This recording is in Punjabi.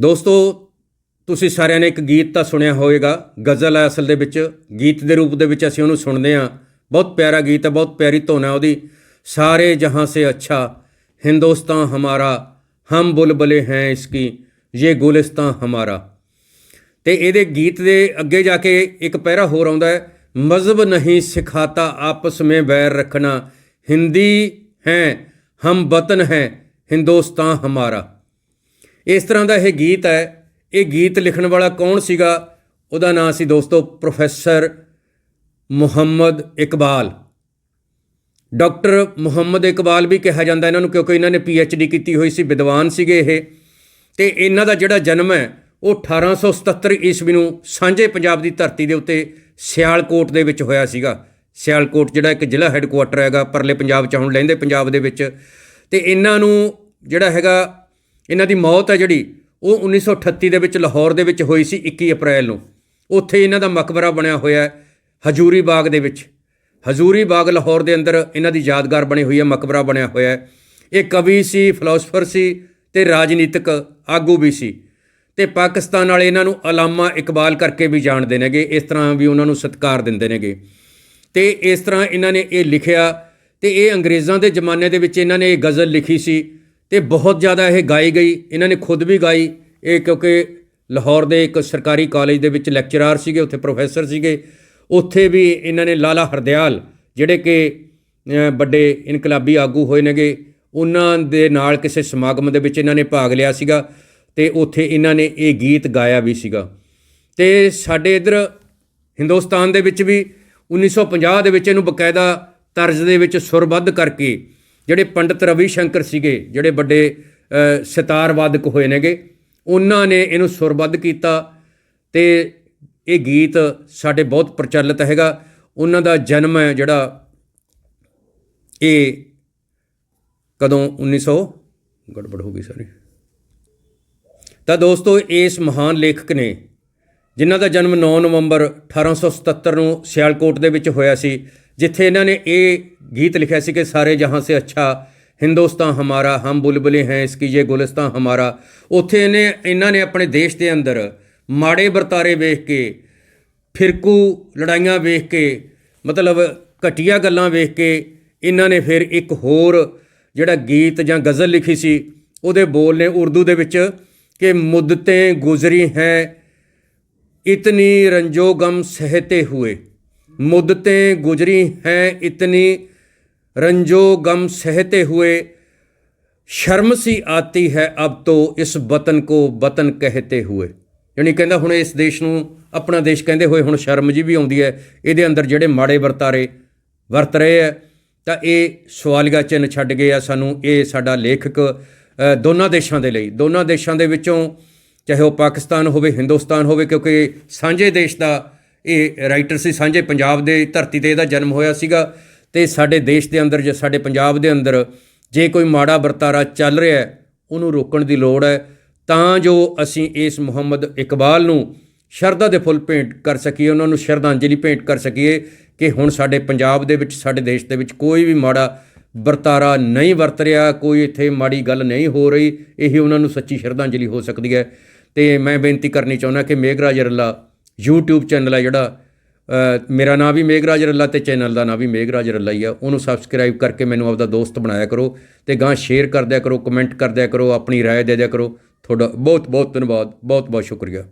ਦੋਸਤੋ, ਤੁਸੀਂ ਸਾਰਿਆਂ ਨੇ ਇੱਕ ਗੀਤ ਤਾਂ ਸੁਣਿਆ ਹੋਵੇਗਾ। ਗਜ਼ਲ ਹੈ ਅਸਲ ਦੇ ਵਿੱਚ। ਗੀਤ ਦੇ ਰੂਪ ਦੇ ਵਿੱਚ ਅਸੀਂ ਉਹਨੂੰ ਸੁਣਦੇ ਹਾਂ। ਬਹੁਤ ਪਿਆਰਾ ਗੀਤ ਹੈ, ਬਹੁਤ ਪਿਆਰੀ ਧੁਨ ਹੈ ਉਹਦੀ। ਸਾਰੇ ਜਹਾਂ ਸੇ ਅੱਛਾ ਹਿੰਦੁਸਤਾਨ ਹਮਾਰਾ, ਹਮ ਬੁਲਬਲੇ ਹੈ ਇਸਕੀ ਇਹ ਗੁਲਿਸਤਾਨ ਹਮਾਰਾ। ਤੇ ਇਹਦੇ ਗੀਤ ਦੇ ਅੱਗੇ ਜਾ ਕੇ ਇੱਕ ਪਹਿਰਾ ਹੋਰ ਆਉਂਦਾ ਹੈ। ਮਜ਼ਹਬ ਨਹੀਂ ਸਿਖਾਤਾ ਆਪਸ ਮੇਂ ਵੈਰ ਰੱਖਣਾ। ਹਿੰਦੀ ਹੈ, ਹਮ ਵਤਨ ਹੈ ਹਿੰਦੁਸਤਾਨ ਹਮਾਰਾ। ਇਸ ਤਰ੍ਹਾਂ ਦਾ ਇਹ ਗੀਤ ਹੈ। ਇਹ ਗੀਤ ਲਿਖਣ ਵਾਲਾ ਕੌਣ ਸੀਗਾ? ਉਹਦਾ ਨਾਮ ਸੀ ਦੋਸਤੋ ਪ੍ਰੋਫੈਸਰ ਮੁਹੰਮਦ ਇਕਬਾਲ। ਡਾਕਟਰ ਮੁਹੰਮਦ ਇਕਬਾਲ ਵੀ ਕਿਹਾ ਜਾਂਦਾ ਇਹਨਾਂ ਨੂੰ ਕਿਉਂਕਿ ਇਹਨਾਂ ਨੇ ਪੀ ਐਚ ਡੀ ਕੀਤੀ ਹੋਈ ਸੀ, ਵਿਦਵਾਨ ਸੀਗੇ ਇਹ। ਤੇ ਇਹਨਾਂ ਦਾ ਜਿਹੜਾ ਜਨਮ ਹੈ, ਉਹ 1877 ਈਸਵੀ ਨੂੰ ਸਾਂਝੇ ਪੰਜਾਬ ਦੀ ਧਰਤੀ ਦੇ ਉੱਤੇ ਸਿਆਲਕੋਟ ਦੇ ਵਿੱਚ ਹੋਇਆ ਸੀਗਾ। ਸਿਆਲਕੋਟ ਜਿਹੜਾ ਇੱਕ ਜ਼ਿਲ੍ਹਾ ਹੈੱਡਕੁਆਟਰ ਹੈਗਾ, ਪਰਲੇ ਪੰਜਾਬ ਚ ਹੁਣ ਲੈਂਦੇ ਪੰਜਾਬ ਦੇ ਵਿੱਚ। ਤੇ ਇਹਨਾਂ ਨੂੰ ਜਿਹੜਾ ਹੈਗਾ ਇਹਨਾਂ ਦੀ ਮੌਤ ਹੈ ਜਿਹੜੀ, ਉਹ 1938 ਦੇ ਵਿੱਚ ਲਾਹੌਰ ਦੇ ਵਿੱਚ ਹੋਈ ਸੀ 21 ਅਪ੍ਰੈਲ ਨੂੰ। ਉੱਥੇ ਇਹਨਾਂ ਦਾ ਮਕਬਰਾ ਬਣਿਆ ਹੋਇਆ ਹੈ, ਹਜੂਰੀ ਬਾਗ ਦੇ ਵਿੱਚ। ਹਜ਼ੂਰੀ ਬਾਗ ਲਾਹੌਰ ਦੇ ਅੰਦਰ ਇਹਨਾਂ ਦੀ ਯਾਦਗਾਰ ਬਣੀ ਹੋਈ ਹੈ, ਮਕਬਰਾ ਬਣਿਆ ਹੋਇਆ ਹੈ। ਇਹ ਕਵੀ ਸੀ ਫਿਲਾਸਫਰ ਸੀ ਤੇ ਰਾਜਨੀਤਿਕ ਆਗੂ ਵੀ ਸੀ। ਤੇ ਪਾਕਿਸਤਾਨ ਵਾਲੇ ਇਹਨਾਂ ਨੂੰ ਅਲਾਮਾ ਇਕਬਾਲ ਕਰਕੇ ਵੀ ਜਾਣਦੇ ਨੇਗੇ, ਇਸ ਤਰ੍ਹਾਂ ਵੀ ਉਹਨਾਂ ਨੂੰ ਸਤਿਕਾਰ ਦਿੰਦੇ ਨੇਗੇ। ਤੇ ਇਸ ਤਰ੍ਹਾਂ ਇਹਨਾਂ ਨੇ ਇਹ ਲਿਖਿਆ ਤੇ ਇਹ ਅੰਗਰੇਜ਼ਾਂ ਦੇ ਜ਼ਮਾਨੇ ਦੇ ਵਿੱਚ ਇਹਨਾਂ ਨੇ ਇਹ ਗਜ਼ਲ ਲਿਖੀ ਸੀ ਤੇ ਬਹੁਤ ਜ਼ਿਆਦਾ ਇਹ ਗਾਈ ਗਈ। ਇਹਨਾਂ ਨੇ ਖੁਦ ਵੀ ਗਾਈ। ਇਹ ਕਿਉਂਕਿ ਲਾਹੌਰ ਦੇ ਇੱਕ ਸਰਕਾਰੀ ਕਾਲਜ ਦੇ ਵਿੱਚ ਲੈਕਚਰਰ ਸੀਗੇ, ਉੱਥੇ ਪ੍ਰੋਫੈਸਰ ਸੀਗੇ। ਉੱਥੇ ਵੀ ਇਹਨਾਂ ਨੇ ਲਾਲਾ ਹਰਦਿਆਲ, ਜਿਹੜੇ ਕਿ ਵੱਡੇ ਇਨਕਲਾਬੀ ਆਗੂ ਹੋਏ ਨੇਗੇ, ਉਹਨਾਂ ਦੇ ਨਾਲ ਕਿਸੇ ਸਮਾਗਮ ਦੇ ਵਿੱਚ ਇਹਨਾਂ ਨੇ ਭਾਗ ਲਿਆ ਸੀਗਾ ਤੇ ਉੱਥੇ ਇਹਨਾਂ ਨੇ ਇਹ ਗੀਤ ਗਾਇਆ ਵੀ ਸੀਗਾ। ਤੇ ਸਾਡੇ ਇਧਰ ਹਿੰਦੁਸਤਾਨ ਦੇ ਵਿੱਚ ਵੀ 1950 ਦੇ ਵਿੱਚ ਇਹਨੂੰ ਬਕਾਇਦਾ ਤਰਜ਼ ਦੇ ਵਿੱਚ ਸੁਰਬੱਧ ਕਰਕੇ ਜਿਹੜੇ ਪੰਡਿਤ ਰਵੀ ਸ਼ੰਕਰ ਸੀਗੇ, ਜਿਹੜੇ ਵੱਡੇ ਸਿਤਾਰਵਾਦਕ ਹੋਏ ਨੇਗੇ, ਉਹਨਾਂ ਨੇ ਇਹਨੂੰ ਸੁਰਬੱਧ ਕੀਤਾ ਤੇ ਇਹ ਗੀਤ ਸਾਡੇ ਬਹੁਤ ਪ੍ਰਚਲਿਤ ਹੈਗਾ। ਉਹਨਾਂ ਦਾ ਜਨਮ ਹੈ ਜਿਹੜਾ ਇਹ ਕਦੋਂ? 1900 ਗੜਬੜ ਹੋ ਗਈ ਸਾਰੀ ਤਾਂ ਦੋਸਤੋ, ਇਸ ਮਹਾਨ ਲੇਖਕ ਨੇ, ਜਿਨ੍ਹਾਂ ਦਾ ਜਨਮ 9 ਨਵੰਬਰ 1877 ਨੂੰ ਸਿਆਲਕੋਟ ਦੇ ਵਿੱਚ ਹੋਇਆ ਸੀ ਜਿੱਥੇ ਇਹਨਾਂ ਨੇ ਇਹ ਗੀਤ ਲਿਖਿਆ ਸੀ ਕਿ ਸਾਰੇ ਜਹਾਂ ਸੇ ਅੱਛਾ, ਹਿੰਦੁਸਤਾਨ ਹਮਾਰਾ, ਹਮ ਬੁਲਬੁਲੇ ਹੈ, ਇਸਕੀ ਜੇ ਗੁਲਿਸਤਾਨ ਹਮਾਰਾ। ਉੱਥੇ ਇਹਨੇ, ਇਹਨਾਂ ਨੇ ਆਪਣੇ ਦੇਸ਼ ਦੇ ਅੰਦਰ ਮਾੜੇ ਵਰਤਾਰੇ ਵੇਖ ਕੇ, ਫਿਰਕੂ ਲੜਾਈਆਂ ਵੇਖ ਕੇ, ਮਤਲਬ ਘਟੀਆ ਗੱਲਾਂ ਵੇਖ ਕੇ, ਇਹਨਾਂ ਨੇ ਫਿਰ ਇੱਕ ਹੋਰ ਜਿਹੜਾ ਗੀਤ ਜਾਂ ਗਜ਼ਲ ਲਿਖੀ ਸੀ, ਉਹਦੇ ਬੋਲ ਨੇ ਉਰਦੂ ਦੇ ਵਿੱਚ ਕਿ ਮੁੱਦਤੇ ਗੁਜ਼ਰੀ ਹੈ, ਇਤਨੀ ਰੰਜੋ ਗਮ ਸਹਤੇ ਹੁਏ। ਮੁੱਦਤੇ ਗੁਜ਼ਰੀ ਹੈ ਇਤਨੀ रंजो गम सहते हुए ਸ਼ਰਮ ਸੀ ਆਤੀ ਹੈ ਅਬ ਤੋ ਇਸ ਵਤਨ ਕੋ ਵਤਨ ਕਹਤੇ ਹੁਏ ਯਾਨੀ ਕਹਿੰਦਾ ਹੁਣ ਇਸ ਦੇਸ਼ ਨੂੰ ਆਪਣਾ ਦੇਸ਼ ਕਹਿੰਦੇ ਹੋਏ ਹੁਣ ਸ਼ਰਮ ਜੀ ਵੀ ਆਉਂਦੀ ਹੈ ਇਹਦੇ ਅੰਦਰ ਜਿਹੜੇ ਮਾੜੇ ਵਰਤਾਰੇ ਵਰਤ ਰਹੇ ਆ ਤਾਂ ਇਹ ਸਵਾਲੀਆ ਚਿੰਨ੍ਹ ਛੱਡ ਗਏ ਆ ਸਾਨੂੰ ਇਹ ਸਾਡਾ ਲੇਖਕ ਅ, ਦੋਨਾਂ ਦੇਸ਼ਾਂ ਦੇ ਲਈ ਦੋਨਾਂ ਦੇਸ਼ਾਂ ਦੇ ਵਿੱਚੋਂ ਚਾਹੇ ਉਹ ਪਾਕਿਸਤਾਨ ਹੋਵੇ ਹਿੰਦੁਸਤਾਨ ਹੋਵੇ ਕਿਉਂਕਿ ਸਾਂਝੇ ਦੇਸ਼ ਦਾ ਇਹ ਰਾਈਟਰ ਸੀ ਸਾਂਝੇ ਪੰਜਾਬ ਦੇ ਧਰਤੀ ਤੇ ਇਹਦਾ ਜਨਮ ਹੋਇਆ ਸੀਗਾ ਤੇ ਸਾਡੇ ਦੇਸ਼ ਦੇ ਅੰਦਰ ਜੇ ਸਾਡੇ ਪੰਜਾਬ ਦੇ ਅੰਦਰ ਜੇ ਕੋਈ ਮਾੜਾ ਵਰਤਾਰਾ ਚੱਲ ਰਿਹਾ ਹੈ, ਉਹਨੂੰ ਰੋਕਣ ਦੀ ਲੋੜ ਹੈ, ਤਾਂ ਜੋ ਅਸੀਂ ਇਸ ਮੁਹੰਮਦ ਇਕਬਾਲ ਨੂੰ ਸ਼ਰਧਾ ਦੇ ਫੁੱਲ ਭੇਂਟ ਕਰ ਸਕੀਏ, ਉਹਨਾਂ ਨੂੰ ਸ਼ਰਧਾਂਜਲੀ ਭੇਂਟ ਕਰ ਸਕੀਏ ਕਿ ਹੁਣ ਸਾਡੇ ਪੰਜਾਬ ਦੇ ਵਿੱਚ, ਸਾਡੇ ਦੇਸ਼ ਦੇ ਵਿੱਚ ਕੋਈ ਵੀ ਮਾੜਾ ਵਰਤਾਰਾ ਨਹੀਂ ਵਰਤ ਰਿਹਾ, ਕੋਈ ਇੱਥੇ ਮਾੜੀ ਗੱਲ ਨਹੀਂ ਹੋ ਰਹੀ, ਇਹ ਉਹਨਾਂ ਨੂੰ ਸੱਚੀ ਸ਼ਰਧਾਂਜਲੀ ਹੋ ਸਕਦੀ ਹੈ। ਤੇ ਮੈਂ ਬੇਨਤੀ ਕਰਨੀ ਚਾਹੁੰਦਾ ਕਿ ਮੇਘਰਾਜ ਰੱਲਾ YouTube ਚੈਨਲ ਹੈ ਜਿਹੜਾ ਅ, ਮੇਰਾ ਨਾਮ ਵੀ ਮੇਘਰਾਜ ਰੱਲਾ ਤੇ ਚੈਨਲ ਦਾ ਨਾਮ ਵੀ ਮੇਘਰਾਜ ਰੱਲਾ ਹੀ ਆ ਉਹਨੂੰ ਸਬਸਕ੍ਰਾਈਬ ਕਰਕੇ ਮੈਨੂੰ ਆਪਦਾ ਦੋਸਤ ਬਣਾਇਆ ਕਰੋ ਤੇ ਗਾਂ ਸ਼ੇਅਰ ਕਰ ਦਿਆ ਕਰੋ ਕਮੈਂਟ ਕਰ ਦਿਆ ਕਰੋ ਆਪਣੀ رائے ਦੇ ਦਿਆ ਕਰੋ ਤੁਹਾਡਾ ਬਹੁਤ ਬਹੁਤ ਧੰਨਵਾਦ ਬਹੁਤ ਬਹੁਤ ਸ਼ੁਕਰੀਆ